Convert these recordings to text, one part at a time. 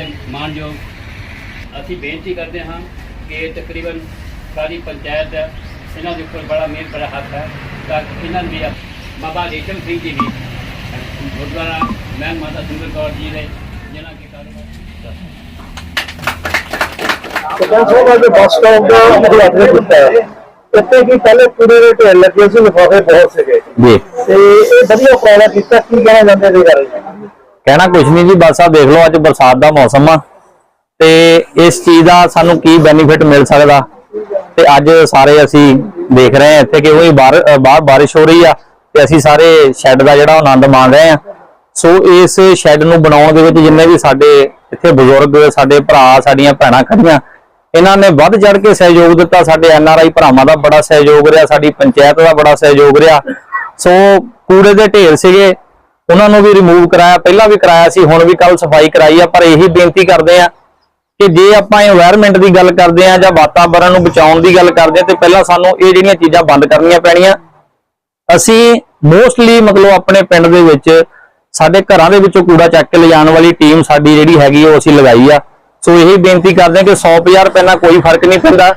ਦੇ ਮਾਨਯੋਗ ਅਸੀਂ ਬੇਨਤੀ ਕਰਦੇ ਹਾਂ ਕਿ ਤਕਰੀਬਨ ਸਾਰੀ ਪੰਚਾਇਤ ਇਹਨਾਂ ਦੇ ਉੱਪਰ ਬੜਾ ਮਿਹਰ ਬੜਾ ਹੱਥ ਹੈ ਤਾਂ ਇਹਨਾਂ ਨੂੰ ਵੀ ਬਾਬਾ ਰੇਸ਼ਮ ਸਿੰਘ ਜੀ ਵੀ ਗੁਰਦੁਆਰਾ ਮੈਂ ਮਾਤਾ ਸੁੰਦਰ ਕੌਰ ਜੀ ਦੇ ਜਿਨ੍ਹਾਂ ਕੇ ਬੱਸ ਸਟਾਪ ਦਾ ਕੀਤਾ ਹੈ। ਇੱਥੇ ਕੀ ਪਹਿਲੇ ਕੂੜੇ ਦੇ ਢੇਰ ਲੱਗੇ ਸੀ ਲਿਫਾਫੇ ਬਹੁਤ ਸੀਗੇ। ਜੀ। ਤੇ ਇਹ ਵਧੀਆ ਉਪਰਾਲਾ ਕੀਤਾ ਕੀ ਕਹਿਣਾ ਚਾਹੁੰਦੇ ਇਹਦੇ ਬਾਰੇ? ਕਹਿਣਾ ਕੁਝ ਨਹੀਂ ਜੀ, ਬਸ ਆ ਦੇਖ ਲਓ ਅੱਜ ਬਰਸਾਤ ਦਾ ਮੌਸਮ ਆ। ਤੇ ਇਸ ਚੀਜ਼ ਦਾ ਸਾਨੂੰ ਕੀ ਬੈਨੀਫਿਟ ਮਿਲ ਸਕਦਾ? ਤੇ ਅੱਜ ਸਾਰੇ ਅਸੀਂ ਦੇਖ ਰਹੇ ਹਾਂ ਇੱਥੇ ਕਿ ਉਹ ਬਾਹਰ ਬਾਰਿਸ਼ ਹੋ ਰਹੀ ਆ ਤੇ ਅਸੀਂ ਸਾਰੇ ਸ਼ੈੱਡ ਦਾ ਜਿਹੜਾ ਆਨੰਦ ਮਾਣ ਰਹੇ ਆ ਸੋ ਇਸ ਸ਼ੈੱਡ ਨੂੰ ਬਣਾਉਣ ਦੇ ਵਿੱਚ ਜਿੰਨੇ ਵੀ ਸਾਡੇ ਇੱਥੇ ਬਜ਼ੁਰਗ, ਸਾਡੇ ਭਰਾ, ਸਾਡੀਆਂ ਭੈਣਾਂ ਖੜੀਆਂ, ਇਹਨਾਂ ਨੇ ਵੱਧ ਚੜ ਕੇ ਸਹਿਯੋਗ ਦਿੱਤਾ। ਸਾਡੇ ਐਨ ਆਰ ਆਈ ਭਰਾਵਾਂ ਦਾ ਬੜਾ ਸਹਿਯੋਗ ਰਿਹਾ, ਸਾਡੀ ਪੰਚਾਇਤ ਦਾ ਬੜਾ ਸਹਿਯੋਗ ਰਿਹਾ। ਸੋ ਕੂੜੇ ਦੇ ਢੇਰ ਸੀਗੇ। ਉਹਨਾਂ ਨੂੰ ਵੀ ਰਿਮੂਵ ਕਰਾਇਆ, ਪਹਿਲਾਂ ਵੀ ਕਰਾਇਆ ਸੀ, ਹੁਣ ਵੀ ਕੱਲ ਸਫ਼ਾਈ ਕਰਾਈ ਆ, ਪਰ ਇਹੀ ਬੇਨਤੀ ਕਰਦੇ ਆ ਕਿ ਜੇ ਆਪਾਂ এনवायरमेंट ਦੀ ਗੱਲ ਕਰਦੇ ਆ ਜਾਂ ਵਾਤਾਵਰਣ ਨੂੰ ਬਚਾਉਣ ਦੀ ਗੱਲ ਕਰਦੇ ਆ, ਤੇ ਪਹਿਲਾਂ ਸਾਨੂੰ ਇਹ ਜਿਹੜੀਆਂ ਚੀਜ਼ਾਂ ਬੰਦ ਕਰਨੀਆਂ ਪੈਣੀਆਂ। ਅਸੀਂ ਮੋਸਟਲੀ ਮਤਲਬ ਆਪਣੇ ਪਿੰਡ ਦੇ ਵਿੱਚ, ਸਾਡੇ ਘਰਾਂ ਦੇ ਵਿੱਚੋਂ ਕੂੜਾ ਚੱਕ ਕੇ ਲਿਜਾਣ ਵਾਲੀ ਟੀਮ ਸਾਡੀ ਜਿਹੜੀ ਹੈਗੀ ਉਹ ਅਸੀਂ ਲਗਾਈ ਆ। ਸੋ ਇਹੀ ਬੇਨਤੀ ਕਰਦੇ ਆ ਕਿ 100 ਰੁਪਏ ਨਾਲ ਕੋਈ ਫ਼ਰਕ ਨਹੀਂ ਪੈਂਦਾ।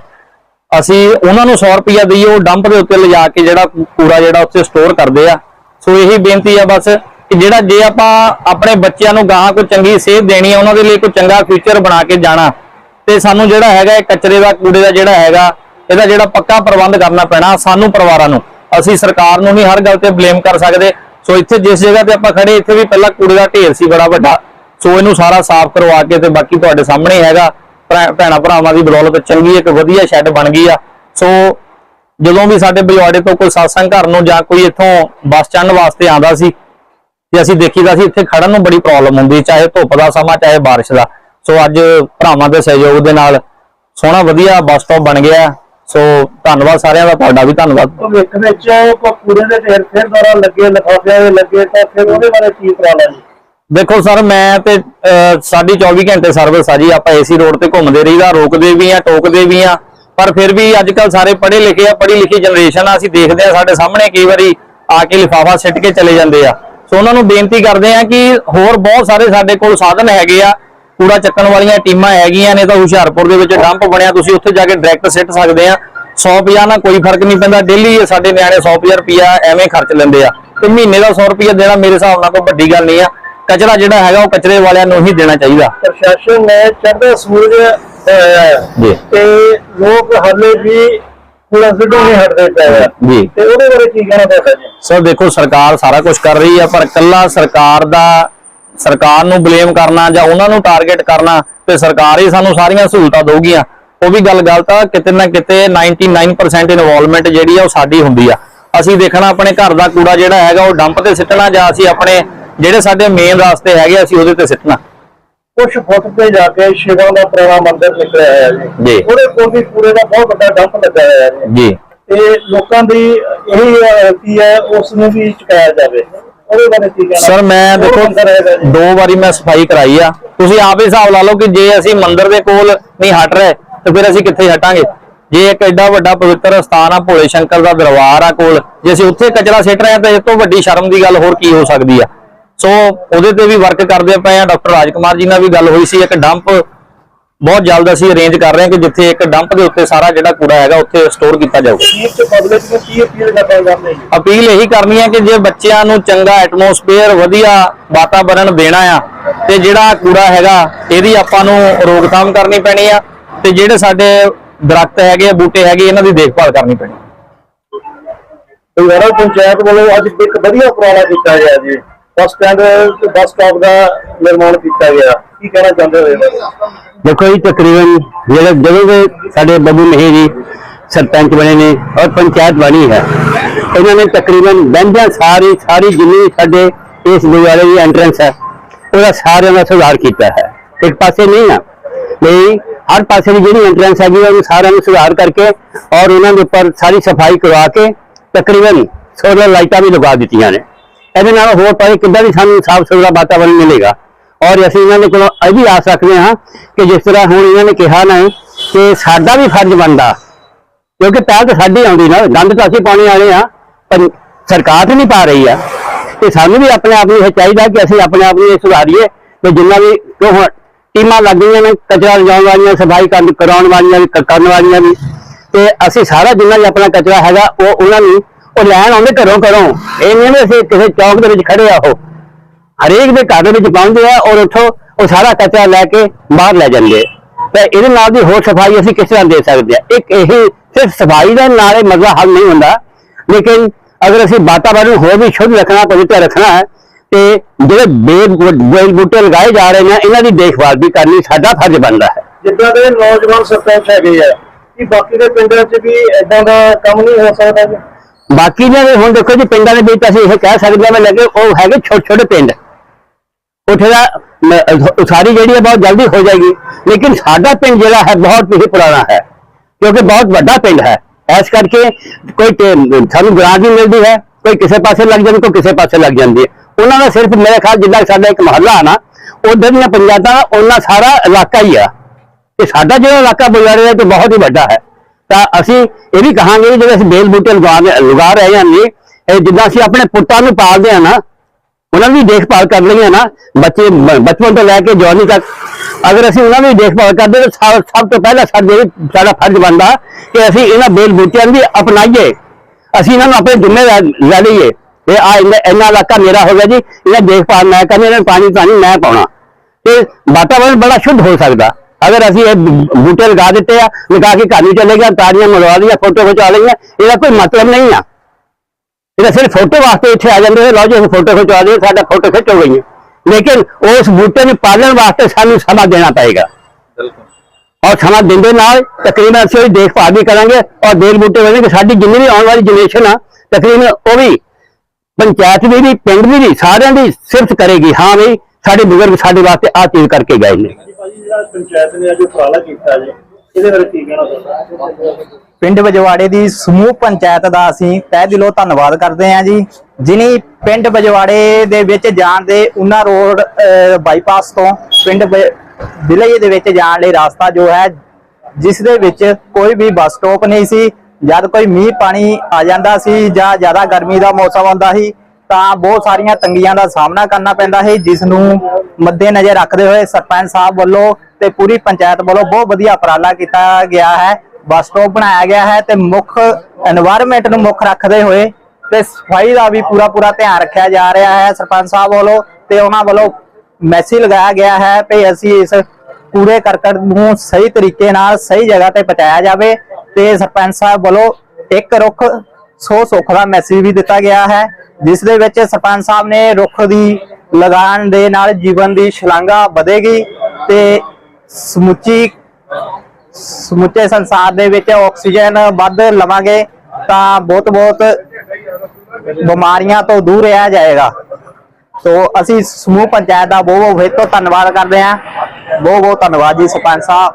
ਅਸੀਂ ਉਹਨਾਂ ਨੂੰ 100 ਰੁਪਏ ਦੇਈਏ, ਉਹ ਡੰਪ ਦੇ ਉੱਤੇ ਲਿਜਾ ਕੇ ਜਿਹੜਾ ਕੂੜਾ ਜਿਹੜਾ ਉੱਥੇ ਸਟੋਰ ਕਰਦੇ ਆ। ਸੋ ਇਹੀ ਬੇਨਤੀ ਆ ਬਸ। ਕਿ ਜਿਹੜਾ ਜੇ ਆਪਾਂ ਆਪਣੇ ਬੱਚਿਆਂ ਨੂੰ ਗਾਂ ਕੋਈ ਚੰਗੀ ਸੇਧ ਦੇਣੀ ਆ, ਉਹਨਾਂ ਦੇ ਲਈ ਕੋਈ ਚੰਗਾ ਫਿਊਚਰ ਬਣਾ ਕੇ ਜਾਣਾ, ਤੇ ਸਾਨੂੰ ਜਿਹੜਾ ਹੈਗਾ ਇਹ ਕਚਰੇ ਦਾ, ਕੂੜੇ ਦਾ ਜਿਹੜਾ ਹੈਗਾ, ਇਹਦਾ ਜਿਹੜਾ ਪੱਕਾ ਪ੍ਰਬੰਧ ਕਰਨਾ ਪੈਣਾ ਸਾਨੂੰ ਪਰਿਵਾਰਾਂ ਨੂੰ। ਅਸੀਂ ਸਰਕਾਰ ਨੂੰ ਨਹੀਂ ਹਰ ਗੱਲ ਤੇ ਬਲੇਮ ਕਰ ਸਕਦੇ। ਸੋ ਇੱਥੇ ਜਿਸ ਜਗ੍ਹਾ ਤੇ ਆਪਾਂ ਖੜੇ, ਇੱਥੇ ਵੀ ਪਹਿਲਾਂ ਕੂੜੇ ਦਾ ਢੇਰ ਸੀ ਬੜਾ ਵੱਡਾ। ਸੋ ਇਹਨੂੰ ਸਾਰਾ ਸਾਫ਼ ਕਰਵਾ ਕੇ ਤੇ ਬਾਕੀ ਤੁਹਾਡੇ ਸਾਹਮਣੇ ਹੈਗਾ। ਭਰਾ- ਭੈਣਾਂ ਭਰਾਵਾਂ ਦੀ ਬਦੌਲਤ ਚੰਗੀ ਇੱਕ ਵਧੀਆ ਸ਼ੈੱਡ ਬਣ ਗਈ ਆ। ਸੋ ਜਦੋਂ ਵੀ ਸਾਡੇ ਬਜਵਾੜੇ ਤੋਂ ਕੋਈ satsang ਘਰ ਨੂੰ ਜਾਂ ਕੋਈ ਇੱਥੋਂ ਬੱਸ ਚੜਨ ਵਾਸਤੇ ਆਂਦਾ ਸੀ ਤੇ ਅਸੀਂ ਦੇਖੀਦਾ ਸੀ ਇੱਥੇ ਖੜਨ ਨੂੰ ਬੜੀ ਪ੍ਰੋਬਲਮ ਹੁੰਦੀ ਚਾਹੇ ਧੁੱਪ ਦਾ ਸਮਾਂ ਚਾਹੇ ਬਾਰਿਸ਼ ਦਾ। ਸੋ ਅੱਜ ਭਰਾਵਾਂ ਦੇ ਸਹਿਯੋਗ ਦੇ ਨਾਲ ਸੋਹਣਾ ਵਧੀਆ ਬੱਸ ਸਟਾਪ ਬਣ ਗਿਆ। ਸੋ ਧੰਨਵਾਦ ਸਾਰਿਆਂ ਦਾ ਤੁਹਾਡਾ ਵੀ ਧੰਨਵਾਦ। ਭਵਿੱਖ ਵਿੱਚ ਕੂੜੇ ਦੇ ਢੇਰ ਫਿਰ ਦੁਆਰਾ ਲੱਗੇ ਲਿਫਾਫਿਆਂ ਦੇ ਲੱਗੇ ਤਾਂ ਫਿਰ ਉਹਦੇ ਬਾਰੇ ਕੀ ਉਪਰਾਲਾ ਜੀ ਦੇਖੋ ਸਰ ਮੈਂ ਤੇ ਸਾਡੀ 24 ਘੰਟੇ ਸਰਵਿਸ ਆ ਜੀ। ਆਪਾਂ ਏਸੀ ਰੋਡ ਤੇ ਘੁੰਮਦੇ ਰਹੀਦਾ ਰੋਕਦੇ ਵੀ ਆ ਟੋਕਦੇ ਵੀ ਆ। ਪਰ ਫਿਰ ਵੀ ਅੱਜ ਕੱਲ ਸਾਰੇ ਪੜ੍ਹੇ ਲਿਖੇ ਆ ਪੜ੍ਹੀ ਲਿਖੀ ਜਨਰੇਸ਼ਨ ਆ। ਅਸੀਂ ਦੇਖਦੇ ਆ ਸਾਡੇ ਸਾਹਮਣੇ ਕਈ ਵਾਰੀ ਆ ਕੇ ਲਿਫਾਫਾ ਸਿੱਟ ਕੇ ਚਲੇ ਜਾਂਦੇ ਆ। ਸੋ ਉਹਨਾਂ ਨੂੰ ਬੇਨਤੀ ਕਰਦੇ ਆ ਕਿ ਹੋਰ ਬਹੁਤ ਸਾਰੇ ਸਾਡੇ ਕੋਲ ਸਾਧਨ ਹੈਗੇ ਆ ਕੂੜਾ ਚੱਕਣ ਵਾਲੀਆਂ ਟੀਮਾਂ ਹੈਗੀਆਂ ਨੇ ਤਾਂ ਹੁਸ਼ਿਆਰਪੁਰ ਦੇ ਵਿੱਚ ਡੰਪ ਬਣਿਆ ਤੁਸੀਂ ਉੱਥੇ ਜਾ ਕੇ ਡਾਇਰੈਕਟ ਸਿੱਟ ਸਕਦੇ ਆ। 150 ਨਾਲ ਕੋਈ ਫ਼ਰਕ ਨਹੀਂ ਪੈਂਦਾ ਡੇਲੀ ਸਾਡੇ ਨਿਆਣੇ 100 ਰੁਪਿਆ ਐਵੇਂ ਖਰਚ ਲੈਂਦੇ ਆ। ਤੇ ਮਹੀਨੇ ਦਾ 100 ਰੁਪਿਆ ਦੇਣਾ ਮੇਰੇ ਹਿਸਾਬ ਨਾਲ ਕੋਈ ਵੱਡੀ ਗੱਲ ਨਹੀਂ ਆ। ਕਚਰਾ ਜਿਹੜਾ ਹੈਗਾ ਉਹ ਕਚਰੇ ਵਾਲਿਆਂ ਨੂੰ ਹੀ ਦੇਣਾ ਚਾਹੀਦਾ। ਪ੍ਰਸ਼ਾਸਨ ਨੇ ਚੜ੍ਹਦਾ ਸੂਰਜ। ਤੇ ਲੋਕ ਹਾਲੇ ਵੀ ਕੂੜਾ ਸਿੱਟਣ ਨਹੀਂ ਹਟਦੇ ਪਏ ਆ। ਜੀ। ਤੇ ਉਹਦੇ ਬਾਰੇ ਕੀ ਕਹਿਣਾ ਚਾਹੁੰਦੇ ਜੀ? ਸਰ ਦੇਖੋ ਸਰਕਾਰ ਸਾਰਾ ਕੁਝ ਕਰ ਰਹੀ ਹੈ ਪਰ ਕੱਲਾ ਸਰਕਾਰ ਦਾ ਸਰਕਾਰ ਨੂੰ ਬਲੇਮ ਕਰਨਾ ਜਾਂ ਉਹਨਾਂ ਨੂੰ ਟਾਰਗੇਟ ਕਰਨਾ ਤੇ ਸਰਕਾਰ ਹੀ ਸਾਨੂੰ ਸਾਰੀਆਂ ਸਹੂਲਤਾਂ ਦਊਗੀਆਂ ਉਹ ਵੀ ਗੱਲ ਗਲਤ ਆ ਕਿਤੇ ਨਾ ਕਿਤੇ 99% ਇਨਵੋਲਵਮੈਂਟ ਜਿਹੜੀ ਆ ਉਹ ਸਾਡੀ ਹੁੰਦੀ ਆ। ਅਸੀਂ ਦੇਖਣਾ ਆਪਣੇ ਘਰ ਦਾ ਕੂੜਾ ਜਿਹੜਾ ਹੈਗਾ ਉਹ ਡੰਪ ਤੇ ਸਿੱਟਣਾ ਜਾਂ ਅਸੀਂ ਆਪਣੇ ਜਿਹੜੇ ਸਾਡੇ ਮੇਨ ਰਾਸਤੇ ਹੈਗੇ ਅਸੀਂ ਉਹਦੇ ਤੇ ਸਿੱਟਣਾ। ਕੁਝ ਫੁੱਟ ਤੇ ਜਾ ਕੇ ਸ਼ਿਵਾ ਦਾ ਪੁਰਾਣਾ ਮੰਦਿਰ ਨਿਕਲਿਆ ਹੋਇਆ ਜੀ। ਉਹਦੇ ਕੋਲ ਵੀ ਕੂੜੇ ਦਾ ਬਹੁਤ ਵੱਡਾ ਡੰਪ ਲੱਗਾ ਹੋਇਆ ਜੀ। ਜੀ। ਤੇ ਲੋਕਾਂ ਦੀ ਇਹੀ ਕੀ ਹੈ ਉਸ ਨੂੰ ਵੀ ਚੁਕਾਇਆ ਜਾਵੇ। ਸਰ ਮੈਂ ਦੇਖੋ। ਦੋ ਵਾਰੀ ਮੈਂ ਸਫ਼ਾਈ ਕਰਾਈ ਆ। ਤੁਸੀਂ ਆਪ ਹੀ ਹਿਸਾਬ ਲਾ ਲਓ ਕਿ ਜੇ ਅਸੀਂ ਮੰਦਿਰ ਦੇ ਕੋਲ ਨਹੀਂ ਹਟ ਰਹੇ ਤੇ ਫਿਰ ਅਸੀਂ ਕਿੱਥੇ ਹਟਾਂਗੇ? ਜੇ ਇੱਕ ਐਡਾ ਵੱਡਾ ਪਵਿੱਤਰ ਸਥਾਨ ਆ ਭੋਲੇ ਸ਼ੰਕਰ ਦਾ ਦਰਬਾਰ ਆ ਕੋਲ ਜੇ ਅਸੀਂ ਉੱਥੇ ਕਚਰਾ ਸਿੱਟ ਰਹੇ ਹਾਂ ਤਾਂ ਇਸ ਤੋਂ ਵੱਡੀ ਸ਼ਰਮ ਦੀ ਗੱਲ ਹੋਰ ਕੀ ਹੋ ਸਕਦੀ ਆ? ਸੋ ਉਹਦੇ ਤੇ ਵੀ ਵਰਕ ਕਰਦੇ ਪਏ ਆ ਡਾਕਟਰ ਰਾਜਕੁਮਾਰ ਜੀ ਨਾਲ ਵੀ ਗੱਲ ਹੋਈ ਸੀ ਇੱਕ ਡੰਪ ਬਹੁਤ ਜਲਦ ਅਸੀਂ ਅਰੇਂਜ ਕਰ ਰਹੇ ਹਾਂ ਕਿ ਜਿੱਥੇ ਇੱਕ ਡੰਪ ਦੇ ਉੱਤੇ ਸਾਰਾ ਜਿਹੜਾ ਕੂੜਾ ਹੈਗਾ ਉੱਥੇ ਸਟੋਰ ਕੀਤਾ ਜਾਊਗਾ। ਕੀ ਤੇ ਪਬਲਿਕ ਨੂੰ ਕੀ ਅਪੀਲ ਕਰਨਾ ਇਹੀ ਕਰਨੀ ਹੈ ਕਿ ਜੇ ਬੱਚਿਆਂ ਨੂੰ ਚੰਗਾ ਐਟਮੋਸਫੇਅਰ ਵਧੀਆ ਵਾਤਾਵਰਣ ਦੇਣਾ ਆ ਤੇ ਜਿਹੜਾ ਕੂੜਾ ਹੈਗਾ ਇਹਦੀ ਆਪਾਂ ਨੂੰ ਰੋਕਥਾਮ ਕਰਨੀ ਪੈਣੀ ਆ ਤੇ ਜਿਹੜੇ ਸਾਡੇ ਦਰਖਤ ਹੈਗੇ ਆ ਬੂਟੇ ਹੈਗੇ ਇਹਨਾਂ ਦੀ ਦੇਖਭਾਲ ਕਰਨੀ ਪੈਣੀ ਗੁਰਦੁਆਰਾ ਪੰਚਾਇਤ ਵੱਲੋਂ ਅੱਜ ਇੱਕ ਵਧੀਆ ਉਪਰਾਲਾ ਕੀਤਾ ਗਿਆ ਜੀ। ਬੱਸ ਸਟੈਂਡ ਤੇ ਬੱਸ ਸਟਾਪ ਦਾ ਨਿਰਮਾਣ ਕੀਤਾ ਗਿਆ। ਕੀ ਕਹਿਣਾ ਚਾਹੁੰਦੇ ਹੋ ਦੇਖੋ ਜੀ, ਤਕਰੀਬਨ ਜਿਹੜੇ ਜਦੋਂ ਦੇ ਸਾਡੇ ਬੱਬੂ ਮਹੇ ਜੀ ਸਰਪੰਚ ਬਣੇ ਨੇ ਔਰ ਪੰਚਾਇਤ ਬਣੀ ਹੈ ਉਹਨਾਂ ਨੇ ਤਕਰੀਬਨ ਬੰਦਿਆਂ ਸਾਰੀ ਸਾਰੀ ਜਿੰਨੀ ਵੀ ਸਾਡੇ ਇਸ ਗੁਰਦੁਆਰੇ ਦੀ ਐਂਟਰੈਂਸ ਹੈ, ਉਹਦਾ ਸਾਰਿਆਂ ਦਾ ਸੁਧਾਰ ਕੀਤਾ ਹੈ। ਇੱਕ ਪਾਸੇ ਨਹੀਂ ਆ, ਨਹੀਂ, ਹਰ ਪਾਸੇ ਦੀ ਜਿਹੜੀ ਐਂਟਰੈਂਸ ਹੈਗੀ, ਉਹਨੂੰ ਸਾਰਿਆਂ ਨੂੰ ਸੁਧਾਰ ਕਰਕੇ ਔਰ ਉਹਨਾਂ ਦੇ ਉੱਪਰ ਸਾਰੀ ਸਫ਼ਾਈ ਕਰਵਾ ਕੇ ਤਕਰੀਬਨ ਸੋਲਰ ਲਾਈਟਾਂ ਵੀ ਲਗਾ ਦਿੱਤੀਆਂ ਨੇ। ਇਹਦੇ ਨਾਲ ਹੋਰ ਪਾਸੇ ਕਿੱਦਾਂ ਵੀ ਸਾਨੂੰ ਸਾਫ਼ ਸੁਥਰਾ ਵਾਤਾਵਰਣ ਮਿਲੇਗਾ। ਔਰ ਅਸੀਂ ਇਹਨਾਂ ਦੇ ਕੋਲੋਂ ਇਹ ਵੀ ਆਸ ਰੱਖਦੇ ਹਾਂ ਕਿ ਜਿਸ ਤਰ੍ਹਾਂ ਹੁਣ ਇਹਨਾਂ ਨੇ ਕਿਹਾ ਨਾ ਕਿ ਸਾਡਾ ਵੀ ਫਰਜ਼ ਬਣਦਾ। ਕਿਉਂਕਿ ਪਹਿਲ ਤਾਂ ਸਾਡੀ ਆਉਂਦੀ ਨਾ, ਗੰਦ ਤਾਂ ਅਸੀਂ ਪਾਉਣੇ ਵਾਲੇ ਆ ਪਰ ਸਰਕਾਰ ਤੇ ਨਹੀਂ ਪਾ ਰਹੀ ਆ। ਤੇ ਸਾਨੂੰ ਵੀ ਆਪਣੇ ਆਪ ਨੂੰ ਇਹ ਚਾਹੀਦਾ ਕਿ ਅਸੀਂ ਆਪਣੇ ਆਪ ਨੂੰ ਇਹ ਸੁਧਾਰੀਏ ਕਿ ਜਿੰਨਾ ਵੀ ਹੁਣ ਟੀਮਾਂ ਲੱਗ ਗਈਆਂ ਨੇ, ਕਚਰਾ ਲਿਜਾਉਣ ਵਾਲੀਆਂ, ਸਫ਼ਾਈ ਕਰਨ, ਕਰਾਉਣ ਵਾਲੀਆਂ ਵੀ ਕਰਨ ਵਾਲੀਆਂ ਵੀ। ਤੇ ਅਸੀਂ ਸਾਰਾ ਜਿੰਨਾ ਵੀ ਆਪਣਾ ਕਚਰਾ ਹੈਗਾ, ਉਹ ਉਹਨਾਂ ਨੂੰ ਉਹ ਲੈਣ ਆਉਂਦੇ ਘਰੋਂ ਘਰੋਂ। ਇਹ ਨਹੀਂ ਵੀ ਅਸੀਂ ਕਿਸੇ ਚੌਕ ਦੇ ਵਿੱਚ ਖੜੇ ਆ ਉਹ। ਹਰੇਕ ਦੇ ਘਰ ਦੇ ਵਿੱਚ ਪਹੁੰਚਦੇ ਆ ਔਰ ਉੱਥੋਂ ਉਹ ਸਾਰਾ ਕਚਰਾ ਲੈ ਕੇ ਬਾਹਰ ਲੈ ਜਾਂਦੇ। ਤੇ ਇਹਦੇ ਨਾਲ ਦੀ ਹੋਰ ਸਫ਼ਾਈ ਅਸੀਂ ਕਿਸ ਤਰ੍ਹਾਂ ਦੇ ਸਕਦੇ ਆ? ਇੱਕ ਇਹ ਸਿਰਫ ਸਫ਼ਾਈ ਦਾ ਨਾਲ ਮਸਲਾ ਹੱਲ ਨਹੀਂ ਹੁੰਦਾ। ਲੇਕਿਨ ਅਗਰ ਅਸੀਂ ਵਾਤਾਵਰਨ ਹੋਰ ਵੀ ਸ਼ੁੱਧ ਰੱਖਣਾ, ਪਵਿੱਤਰ ਰੱਖਣਾ ਹੈ, ਤੇ ਜਿਹੜੇ ਬੇਲ ਬੂਟੇ ਲਗਾਏ ਜਾ ਰਹੇ ਨੇ, ਇਹਨਾਂ ਦੀ ਦੇਖਭਾਲ ਵੀ ਕਰਨੀ ਸਾਡਾ ਫਰਜ਼ ਬਣਦਾ ਹੈ। ਜਿੱਦਾਂ ਦੇ ਨੌਜਵਾਨ ਸਰਪੰਚ ਹੈਗੇ ਆ, ਕੀ ਬਾਕੀ ਦੇ ਪਿੰਡਾਂ 'ਚ ਵੀ ਇਦਾਂ ਦਾ ਕੰਮ ਨਹੀਂ ਹੋ ਸਕਦਾ ਬਾਕੀ ਦੇ ਹੁਣ ਦੇਖੋ ਜੀ, ਪਿੰਡਾਂ ਦੇ ਵਿੱਚ ਅਸੀਂ ਇਹ ਕਹਿ ਸਕਦੇ ਹਾਂ ਲੱਗੇ, ਉਹ ਹੈਗੇ ਛੋਟੇ ਛੋਟੇ ਪਿੰਡ। ਉੱਥੇ ਦਾ ਉਸਾਰੀ ਜਿਹੜੀ ਹੈ ਬਹੁਤ ਜਲਦੀ ਹੋ ਜਾਏਗੀ। ਲੇਕਿਨ ਸਾਡਾ ਪਿੰਡ ਜਿਹੜਾ ਹੈ, ਬਹੁਤ ਹੀ ਪੁਰਾਣਾ ਹੈ, ਕਿਉਂਕਿ ਬਹੁਤ ਵੱਡਾ ਪਿੰਡ ਹੈ। ਇਸ ਕਰਕੇ ਕੋਈ ਸਾਨੂੰ ਗ੍ਰਾਂਟ ਨਹੀਂ ਮਿਲਦੀ ਹੈ, ਕੋਈ ਕਿਸੇ ਪਾਸੇ ਲੱਗ ਜਾਂਦੀ, ਕੋਈ ਕਿਸੇ ਪਾਸੇ ਲੱਗ ਜਾਂਦੀ ਹੈ। ਉਹਨਾਂ ਦਾ ਸਿਰਫ ਮੇਰੇ ਖਿਆਲ ਜਿੱਦਾਂ ਸਾਡਾ ਇੱਕ ਮਹੱਲਾ ਨਾ, ਉਧਰ ਦੀਆਂ ਪੰਚਾਇਤਾਂ ਉਹਨਾਂ ਸਾਰਾ ਇਲਾਕਾ ਹੀ ਆ ਤੇ ਸਾਡਾ ਜਿਹੜਾ ਇਲਾਕਾ ਬੁਲਾਰੇ ਦਾ ਤੇ ਬਹੁਤ ਹੀ ਵੱਡਾ ਹੈ। ਤਾਂ ਅਸੀਂ ਇਹ ਵੀ ਕਹਾਂਗੇ ਕਿ ਜਿਹੜੇ ਅਸੀਂ ਬੇਲ ਬੂਟੇ ਲਗਾ ਲਗਾ ਰਹੇ ਹਾਂ ਨਹੀਂ ਇਹ ਜਿੱਦਾਂ ਅਸੀਂ ਆਪਣੇ ਪੁੱਤਾਂ ਨੂੰ ਪਾਲਦੇ ਆ ਨਾ, ਉਹਨਾਂ ਦੀ ਦੇਖਭਾਲ ਕਰ ਲਈਏ ਨਾ, ਬੱਚੇ ਬ- ਬਚਪਨ ਤੋਂ ਲੈ ਕੇ ਜਵਾਨੀ ਤੱਕ, ਅਗਰ ਅਸੀਂ ਉਹਨਾਂ ਦੀ ਦੇਖਭਾਲ ਕਰਦੇ ਤਾਂ ਸਭ ਤੋਂ ਪਹਿਲਾਂ ਸਾਡੇ ਸਾਡਾ ਫਰਜ਼ ਬਣਦਾ ਕਿ ਅਸੀਂ ਇਹਨਾਂ ਬੇਲ ਬੂਟਿਆਂ ਦੀ ਅਪਣਾਈਏ, ਅਸੀਂ ਇਹਨਾਂ ਨੂੰ ਆਪਣੇ ਜ਼ਿੰਮੇ ਲੈ ਲੈ ਲਈਏ। ਇਹ ਆ ਇੰਨਾ ਇੰਨਾ ਇਲਾਕਾ ਮੇਰਾ ਹੋ ਗਿਆ ਜੀ ਇਹਨਾਂ ਦੇਖਭਾਲ ਮੈਂ ਕਰਨੀ, ਇਹਨਾਂ ਨੂੰ ਪਾਣੀ ਪਾਣੀ ਮੈਂ ਪਾਉਣਾ। ਤੇ ਵਾਤਾਵਰਣ ਬੜਾ ਸ਼ੁੱਧ ਹੋ ਸਕਦਾ। ਅਗਰ ਅਸੀਂ ਇਹ ਬੂ- ਬੂਟੇ ਲਗਾ ਦਿੱਤੇ ਆ ਲਗਾ ਕੇ ਘਰ ਨੂੰ ਚਲੇ ਗਿਆ ਤਾਰੀਆਂ ਮਲਵਾ ਲਈਆਂ ਫੋਟੋ ਖਿਚਾ ਲਈਆਂ ਇਹਦਾ ਕੋਈ ਮਤਲਬ ਨਹੀਂ ਆ। ਇਹਦਾ ਸਿਰਫ ਫੋਟੋ ਵਾਸਤੇ ਇੱਥੇ ਆ ਜਾਂਦੇ ਨੇ ਲਓ ਜੀ ਅਸੀਂ ਫੋਟੋ ਖਿਚਵਾ ਦਈਏ ਸਾਡਾ ਫੋਟੋ ਖਿੱਚ ਹੋ ਗਈ ਹੈ ਲੇਕਿਨ ਉਸ ਬੂਟੇ ਨੂੰ ਪਾਲਣ ਵਾਸਤੇ ਸਾਨੂੰ ਸਮਾਂ ਦੇਣਾ ਪਏਗਾ। ਔਰ ਸਮਾਂ ਦਿੰਦੇ ਨਾਲ ਤਕਰੀਬਨ ਅਸੀਂ ਉਹਦੀ ਦੇਖਭਾਲ ਵੀ ਕਰਾਂਗੇ ਔਰ ਬੇਲ ਬੂਟੇ ਵਧਣਗੇ ਸਾਡੀ ਜਿੰਨੀ ਵੀ ਆਉਣ ਵਾਲੀ ਜਨਰੇਸ਼ਨ ਆ ਤਕਰੀਬਨ ਉਹ ਵੀ ਪੰਚਾਇਤ ਦੀ ਵੀ ਪਿੰਡ ਦੀ ਵੀ ਸਾਰਿਆਂ ਦੀ ਸਿਫਤ ਕਰੇਗੀ ਹਾਂ ਵੀ ਸਾਡੇ ਬਜ਼ੁਰਗ ਸਾਡੇ ਵਾਸਤੇ ਆਹ ਚੀਜ਼ ਕਰਕੇ ਗਏ ਨੇ। ਭਾਜੀ ਜਿਹੜਾ ਪੰਚਾਇਤ ਨੇ ਅੱਜ ਉਪਰਾਲਾ ਕੀਤਾ ਜੀ ਇਹਦੇ ਬਾਰੇ ਕੀ ਕਹਿਣਾ ਚਾਹੁੰਦੇ ਪਿੰਡ ਬਜਵਾੜੇ ਦੀ ਸਮੂਹ ਪੰਚਾਇਤ ਦਾ ਅਸੀਂ ਤਹਿ ਦਿਲੋਂ ਧੰਨਵਾਦ ਕਰਦੇ ਹਾਂ ਜੀ ਜਿਨੀ ਪਿੰਡ ਬਜਵਾੜੇ ਦੇ ਵਿੱਚ ਜਾਣ ਦੇ ਉਹਨਾਂ ਰੋਡ ਬਾਈਪਾਸ ਤੋਂ ਪਿੰਡ ਵਿਲੇਜ ਦੇ ਵਿੱਚ ਜਾਣ ਲਈ ਰਸਤਾ ਜੋ ਹੈ ਜਿਸ ਦੇ ਵਿੱਚ ਕੋਈ ਵੀ ਬੱਸ ਸਟਾਪ ਨਹੀਂ ਸੀ ਜਦ ਕੋਈ ਮੀਂਹ ਪਾਣੀ ਆ ਜਾਂਦਾ ਸੀ ਜਾਂ ਜ਼ਿਆਦਾ ਗਰਮੀ ਦਾ ਮੌਸਮ ਆਉਂਦਾ ਸੀ ਤਾਂ ਬਹੁਤ ਸਾਰੀਆਂ ਤੰਗੀਆਂ ਦਾ ਸਾਹਮਣਾ ਕਰਨਾ ਪੈਂਦਾ ਹੈ, ਜਿਸ ਨੂੰ ਮੱਦੇ ਨਜ਼ਰ ਰੱਖਦੇ ਹੋਏ ਸਰਪੰਚ ਸਾਹਿਬ ਵੱਲੋਂ ਤੇ ਪੂਰੀ ਪੰਚਾਇਤ ਵੱਲੋਂ ਬਹੁਤ ਵਧੀਆ ਉਪਰਾਲਾ ਕੀਤਾ ਗਿਆ ਹੈ, ਬੱਸ ਸਟਾਪ ਬਣਾਇਆ ਗਿਆ ਹੈ ਤੇ ਮੁੱਖ এনवायरमेंट ਨੂੰ ਮੁੱਖ ਰੱਖਦੇ ਹੋਏ ਤੇ ਸਫ਼ਾਈ ਦਾ ਵੀ ਪੂਰਾ ਪੂਰਾ ਧਿਆਨ ਰੱਖਿਆ ਜਾ ਰਿਹਾ ਹੈ, ਸਰਪੰਚ ਸਾਹਿਬ ਵੱਲੋਂ ਤੇ ਉਹਨਾਂ ਵੱਲੋਂ ਮੈਸੇਜ ਲਗਾਇਆ ਗਿਆ ਹੈ ਕਿ ਅਸੀਂ ਇਸ ਪੂਰੇ ਕਰਕਟ ਨੂੰ ਸਹੀ ਤਰੀਕੇ ਨਾਲ ਸਹੀ ਜਗ੍ਹਾ ਤੇ ਪਹੁੰਚਾਇਆ ਜਾਵੇ ਤੇ ਸਰਪੰਚ ਸਾਹਿਬ ਵੱਲੋਂ ਇੱਕ ਰੁੱਖ ਸੋ ਸੁੱਖ ਦਾ ਮੈਸੇਜ ਵੀ ਦਿੱਤਾ ਗਿਆ ਹੈ, ਜਿਸ ਦੇ ਵਿੱਚ ਸਰਪੰਚ ਸਾਹਿਬ ਨੇ ਰੁੱਖ ਦੀ ਲਗਾਉਣ ਦੇ ਨਾਲ ਜੀਵਨ ਦੀ ਸ਼ਲਾਘਾ ਵਧੇਗੀ ਤੇ ਸਮੁੱਚੀ, ਸਮੁੱਚੇ ਸੰਸਾਰ ਦੇ ਵਿੱਚ ਆਕਸੀਜਨ ਵੱਧ ਲਵਾਂਗੇ ਤਾਂ ਬਹੁਤ ਬਹੁਤ ਬਿਮਾਰੀਆਂ ਤੋਂ ਦੂਰ ਰਿਹਾ ਜਾਏਗਾ। ਸੋ ਅਸੀਂ ਸਮੂਹ ਪੰਚਾਇਤ ਦਾ ਬਹੁਤ ਬਹੁਤ ਫਿਰ ਤੋਂ ਧੰਨਵਾਦ ਕਰਦੇ ਹਾਂ। ਬਹੁਤ ਬਹੁਤ ਧੰਨਵਾਦ ਜੀ ਸਰਪੰਚ ਸਾਹਿਬ।